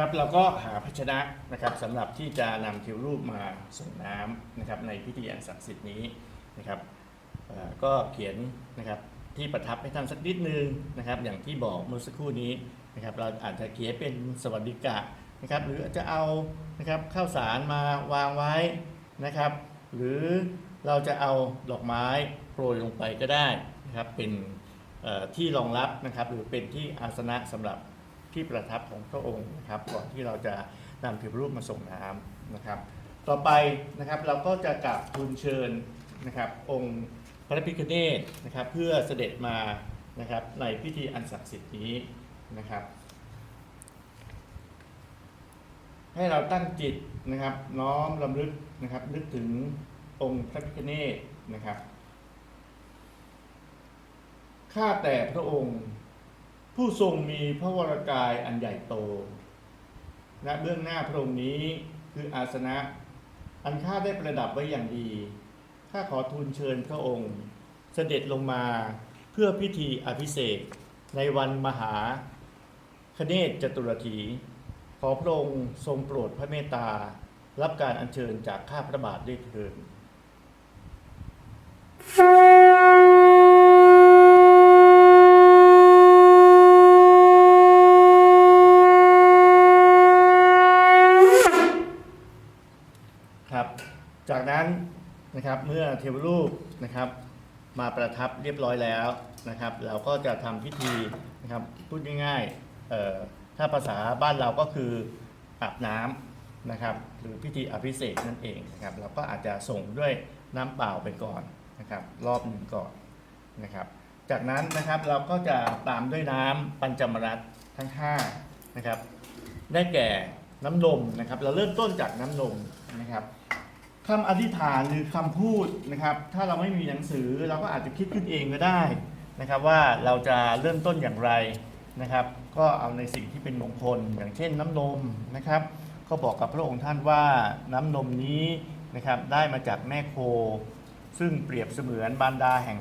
ครับเราก็หาภาชนะนะครับสำหรับที่จะนำเทวรูปมาส่งน้ำนะครับในพิธีอันศักดิ์สิทธิ์นี้นะครับก็เขียนนะครับที่ประทับให้ท่านสักนิดนึงนะครับอย่างที่บอกเมื่อสักครู่นี้นะครับเราอาจจะเขียนเป็นสวัสดิกะนะครับหรืออาจจะเอานะครับข้าวสารมาวางไว้นะครับ หรือเราจะเอาดอกไม้โปรยลงไปก็ได้นะครับเป็นที่รองรับนะครับหรือเป็นที่อาสนะสำหรับ ที่ประทับของพระองค์นะครับ ก่อนที่เราจะนำเทวรูปมาส่งน้ำนะครับ ต่อไปนะครับเราก็จะกราบทูลเชิญนะครับ องค์พระพิฆเนศนะครับ เพื่อเสด็จมานะครับในพิธีอันศักดิ์สิทธิ์นี้นะครับ ให้เราตั้งจิตนะครับ น้อมลำลึกนะครับ นึกถึงองค์พระพิฆเนศนะครับข้าแต่พระองค์ ผู้ทรงมีพระวรกายอันใหญ่โตณเบื้องหน้าพระองค์นี้คืออาสนะ อันข้าได้ประดับไว้อย่างดี ข้าขอทูลเชิญพระองค์ เสด็จลงมาเพื่อพิธีอภิเษกในวันมหาคเนศจตุรถี ขอพระองค์ทรงโปรดพระเมตตา รับการอัญเชิญจากข้าพระบาทด้วยเถิด ครับ จากนั้นนะครับเมื่อเทวรูปนะครับมาประทับเรียบร้อยแล้วนะครับ เราก็จะทำพิธีนะครับพูดง่ายๆถ้าภาษาบ้านเราก็คืออาบน้ำนะครับ หรือพิธีอภิเษกนั่นเองนะครับ เราก็อาจจะส่งด้วยน้ำเปล่าไปก่อนนะครับ รอบหนึ่งก่อนนะครับ จากนั้นนะครับเราก็จะตามด้วยน้ำปัญจมรัตทั้ง5นะครับ ได้แก่น้ำนมนะครับ เราเริ่มต้นจากน้ำนมนะครับ คำอธิษฐานหรือคำพูดนะครับ ถ้าเราไม่มีหนังสือเราก็อาจจะคิดขึ้นเองก็ได้นะครับ ว่าเราจะเริ่มต้นอย่างไรนะครับ ก็เอาในสิ่งที่เป็นมงคล อย่างเช่นน้ำนมนะครับ ก็บอกกับพระองค์ท่านว่าน้ำนมนี้นะครับได้มาจากแม่โค ซึ่งเปรียบเสมือนบารดาแห่ง